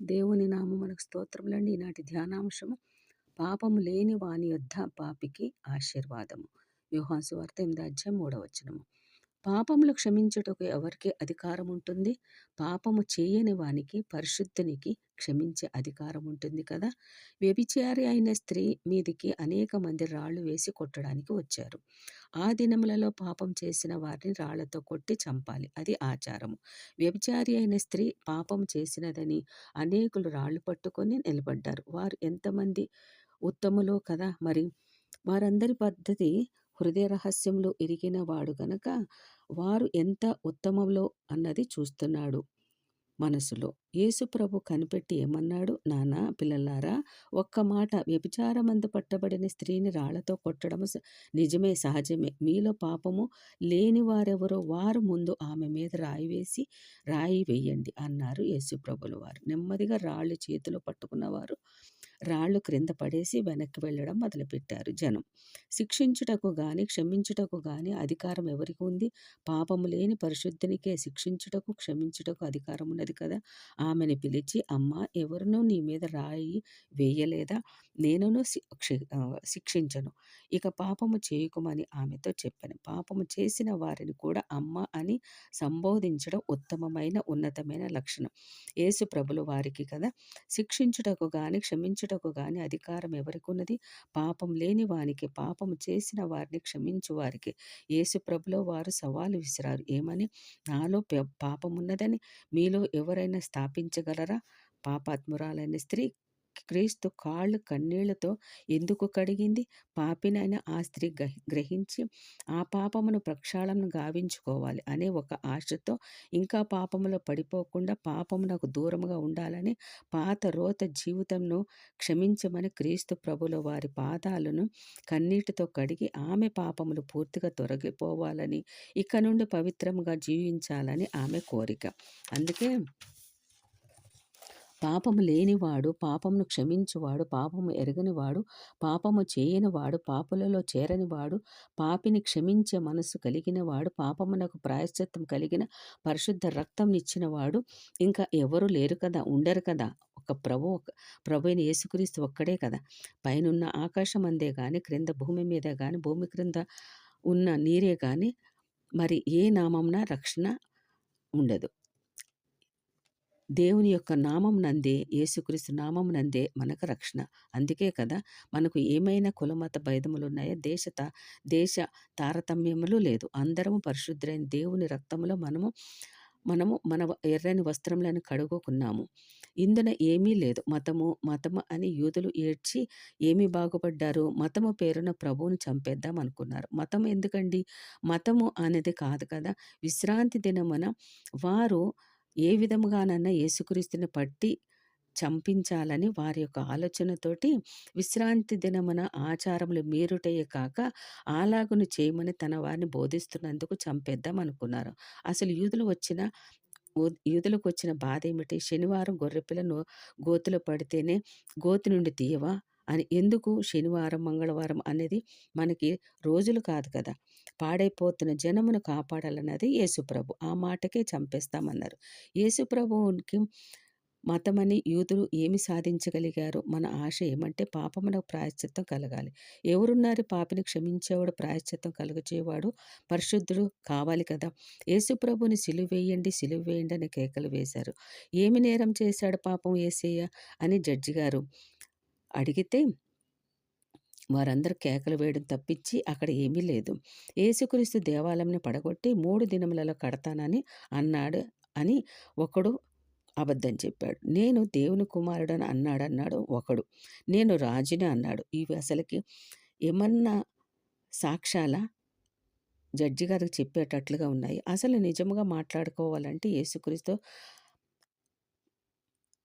దేవుని నామమునకు స్తోత్రములండి. ఈనాటి ధ్యానాంశము పాపము లేని వాని యొద్ద పాపికి ఆశీర్వాదము. వ్యూహాసు వార్త ఎనిమిది అధ్యాయం మూడవచనము పాపములు క్షమించుటకు ఎవరికి అధికారం ఉంటుంది పాపము చేయని వానికి పరిశుద్ధునికి క్షమించే అధికారం ఉంటుంది కదా. వ్యభిచారి అయిన స్త్రీ మీదికి అనేక మంది రాళ్ళు వేసి కొట్టడానికి వచ్చారు. ఆ దినములలో పాపం చేసిన వారిని రాళ్ళతో కొట్టి చంపాలి. అది ఆచారము. వ్యభిచారి అయిన స్త్రీ పాపం చేసినదని అనేకులు రాళ్ళు పట్టుకొని నిలబడ్డారు. వారు ఎంతమంది ఉత్తములో కదా మరి. వారందరి పద్ధతి హృదయ రహస్యములు ఇరిగిన వాడు గనక వారు ఎంత ఉత్తమంలో అన్నది చూస్తున్నాడు మనసులో. యేసు ప్రభు కనిపెట్టి ఏమన్నాడు? నానా పిల్లలారా ఒక్క మాట. వ్యభిచారమందు పట్టబడిన స్త్రీని రాళ్ళతో కొట్టడము నిజమే సహజమే. మీలో పాపము లేని వారెవరో వారు ముందు ఆమె మీద రాయి వేసి రాయి వేయండి అన్నారు యేసుప్రభులు వారు. నెమ్మదిగా రాళ్ళు చేతిలో పట్టుకున్నవారు రాళ్ళు క్రింద పడేసి వెనక్కి వెళ్ళడం మొదలుపెట్టారు జనం. శిక్షించుటకు గాని క్షమించుటకు గాని అధికారం ఎవరికి ఉంది? పాపము లేని పరిశుద్ధినికే శిక్షించుటకు క్షమించుటకు అధికారం ఉన్నది కదా? ఆమెను పిలిచి అమ్మ ఎవరినో నీ మీద రాయి వేయలేదా? నేనును శిక్షించను. ఇక పాపము చేయకుమని ఆమెతో చెప్పాను. పాపము చేసిన వారిని కూడా అమ్మ అని సంబోధించడం ఉత్తమమైన ఉన్నతమైన లక్షణం. యేసు ప్రభులు వారికి కదా శిక్షించుటకు గాని క్షమించుటకు గాని అధికారం ఎవరికి ఉన్నది పాపం లేని వానికి పాపం చేసిన వారిని క్షమించు వారికి. యేసు ప్రభులో వారు సవాలు విసిరారు. ఏమని? నాలో పాపమున్నదని మీలో ఎవరైనా స్థాపించగలరా? పాపాత్మురాలైన స్త్రీ క్రీస్తు కాళ్ళు కన్నీళ్ళతో ఎందుకు కడిగింది? పాపినైన ఆ స్త్రీ గ్రహించి ఆ పాపమును ప్రక్షాళనను గావించుకోవాలి అనే ఒక ఆశతో ఇంకా పాపములో పడిపోకుండా పాపమునకు దూరముగా ఉండాలని పాత రోత జీవితంను క్షమించమని క్రీస్తు ప్రభుల వారి పాదాలను కన్నీటితో కడిగి ఆమె పాపములు పూర్తిగా తొలగిపోవాలని ఇక నుండి పవిత్రంగా జీవించాలని ఆమె కోరిక. అందుకే పాపము లేనివాడు పాపమును క్షమించువాడు పాపము ఎరగనివాడు పాపము చేయనివాడు పాపులలో చేరనివాడు పాపిని క్షమించే మనసు కలిగినవాడు పాపమునకు ప్రాయశ్చిత్తం కలిగిన పరిశుద్ధ రక్తం ఇచ్చినవాడు ఇంకా ఎవరు లేరు కదా ఉండరు కదా. ఒక ప్రభు ప్రభు అయిన యేసుక్రీస్తు ఒక్కడే కదా. పైనున్న ఆకాశం అందే కానీ క్రింద భూమి మీద కానీ భూమి క్రింద ఉన్న నీరే కానీ మరి ఏ నామంన రక్షణ ఉండదు. దేవుని యొక్క నామం నందే యేసుక్రీస్తు నామం నందే మనకు రక్షణ. అందుకే కదా మనకు ఏమైనా కులమత భేదములు ఉన్నాయో దేశ దేశ తారతమ్యములు లేదు. అందరము పరిశుద్ధులైన దేవుని రక్తంలో మనము మనము మన ఎర్రని వస్త్రములను కడుగుకున్నాము. ఇందున ఏమీ లేదు. మతము మతము అని యూదులు ఏడ్చి ఏమి బాగుపడ్డారు? మతము పేరున ప్రభువును చంపేద్దాం అనుకున్నారు. మతం ఎందుకండి? మతము అనేది కాదు కదా. విశ్రాంతి దినమున వారు ఏ విధముగానన్నా యేసుక్రీస్తుని పట్టి చంపించాలని వారి యొక్క ఆలోచనతోటి విశ్రాంతి దినమున ఆచారములు మీరుటయే కాక అలాగును చేయమని తన వారిని బోధిస్తున్నందుకు చంపేద్దాం అనుకున్నారు. అసలు యూదులు వచ్చిన యూదులకు వచ్చిన బాధ ఏమిటి? శనివారం గొర్రెపిల్లను గోతులో పడితేనే గోతి నుండి తీయవా? అని ఎందుకు శనివారం మంగళవారం అనేది మనకి రోజులు కాదు కదా. పాడైపోతున్న జనమును కాపాడాలన్నది యేసుప్రభు ఆ మాటకే చంపేస్తామన్నారు. యేసుప్రభువునికి మతమని యూదులు ఏమి సాధించగలిగారు? మన ఆశ ఏమంటే పాపమునకు ప్రాయశ్చిత్తం కలగాలి. ఎవరున్నారు? పాపిని క్షమించేవాడు ప్రాయశ్చిత్తం కలుగచేవాడు పరిశుద్ధుడు కావాలి కదా. యేసుప్రభుని సిలువేయండి సిలువేయండి అని కేకలు వేశారు. ఏమి నేరం చేశాడు పాపం ఏసయ్య అని జడ్జి గారు అడిగితే వారందరూ కేకలు వేయడం తప్పించి అక్కడ ఏమీ లేదు. ఏసుక్రీస్తు దేవాలయంని పడగొట్టి మూడు దినములలో కడతానని అన్నాడు అని ఒకడు అబద్ధం చెప్పాడు. నేను దేవుని కుమారుడని అన్నాడు అన్నాడు ఒకడు. నేను రాజుని అన్నాడు. ఇవి అసలుకి ఏమన్నా సాక్ష్యాల? జడ్జి గారికి చెప్పేటట్లుగా ఉన్నాయి. అసలు నిజముగా మాట్లాడుకోవాలంటే యేసుక్రీస్తు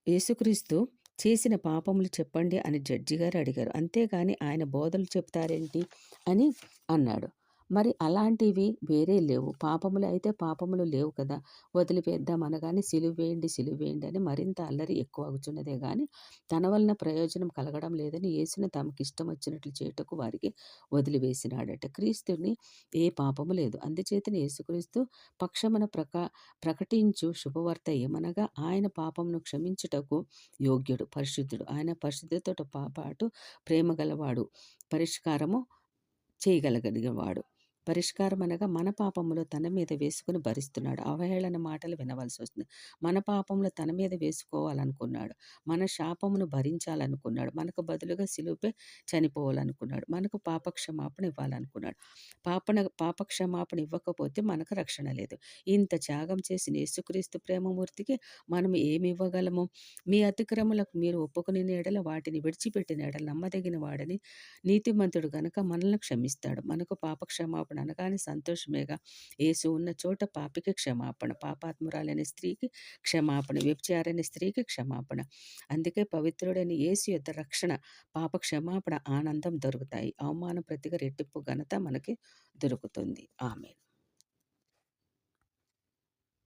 యేసుక్రీస్తు చేసిన పాపములు చెప్పండి అని జడ్జి గారు అడిగారు. అంతేగాని ఆయన బోధలు చెప్తారేంటి అని అన్నాడు. మరి అలాంటివి వేరే లేవు. పాపములు అయితే పాపములు లేవు కదా. వదిలిపేద్దాం అనగానే సిలువేయండి సిలువేయండి అని మరింత అల్లరి ఎక్కువ అవుతున్నదే కానీ తన వలన ప్రయోజనం కలగడం లేదని యేసుని తమకి ఇష్టం వచ్చినట్లు చేయుటకు వారికి వదిలివేసినాడట. క్రీస్తుని ఏ పాపము లేదు. అందుచేతని యేసుక్రీస్తు పక్షమున ప్రక ప్రకటించు శుభవార్త ఏమనగా ఆయన పాపమును క్షమించుటకు యోగ్యుడు పరిశుద్ధుడు. ఆయన పరిశుద్ధితో పాటు ప్రేమ గలవాడు పరిష్కారము చేయగలగలిగేవాడు పరిష్కారం అనగా మన పాపములు తన మీద వేసుకుని భరిస్తున్నాడు. అవహేళన మాటలు వినవలసి వస్తుంది. మన పాపములు తన మీద వేసుకోవాలనుకున్నాడు. మన శాపమును భరించాలనుకున్నాడు. మనకు బదులుగా సిలుపే చనిపోవాలనుకున్నాడు. మనకు పాపక్షమాపణ ఇవ్వాలనుకున్నాడు. పాపన పాపక్షమాపణ ఇవ్వకపోతే మనకు రక్షణ లేదు. ఇంత త్యాగం చేసిన యేసుక్రీస్తు ప్రేమమూర్తికి మనం ఏమి ఇవ్వగలము? మీ అతిక్రమలకు మీరు ఒప్పుకుని ఎడల వాటిని విడిచిపెట్టిన ఎడల నమ్మదగిన వాడని నీతిమంతుడు గనక మనల్ని క్షమిస్తాడు. మనకు పాపక్షమాపణ క్షమాపణ అనగానే సంతోషమేగా. ఏసు ఉన్న చోట పాపికి క్షమాపణ పాపాత్మురాలనే స్త్రీకి క్షమాపణ వ్యభిచారైన స్త్రీకి క్షమాపణ. అందుకే పవిత్రుడైన ఏసు యొక్క రక్షణ పాప క్షమాపణ ఆనందం దొరుకుతాయి. అవమానం ప్రతిగా రెట్టింపు ఘనత మనకి దొరుకుతుంది. ఆమె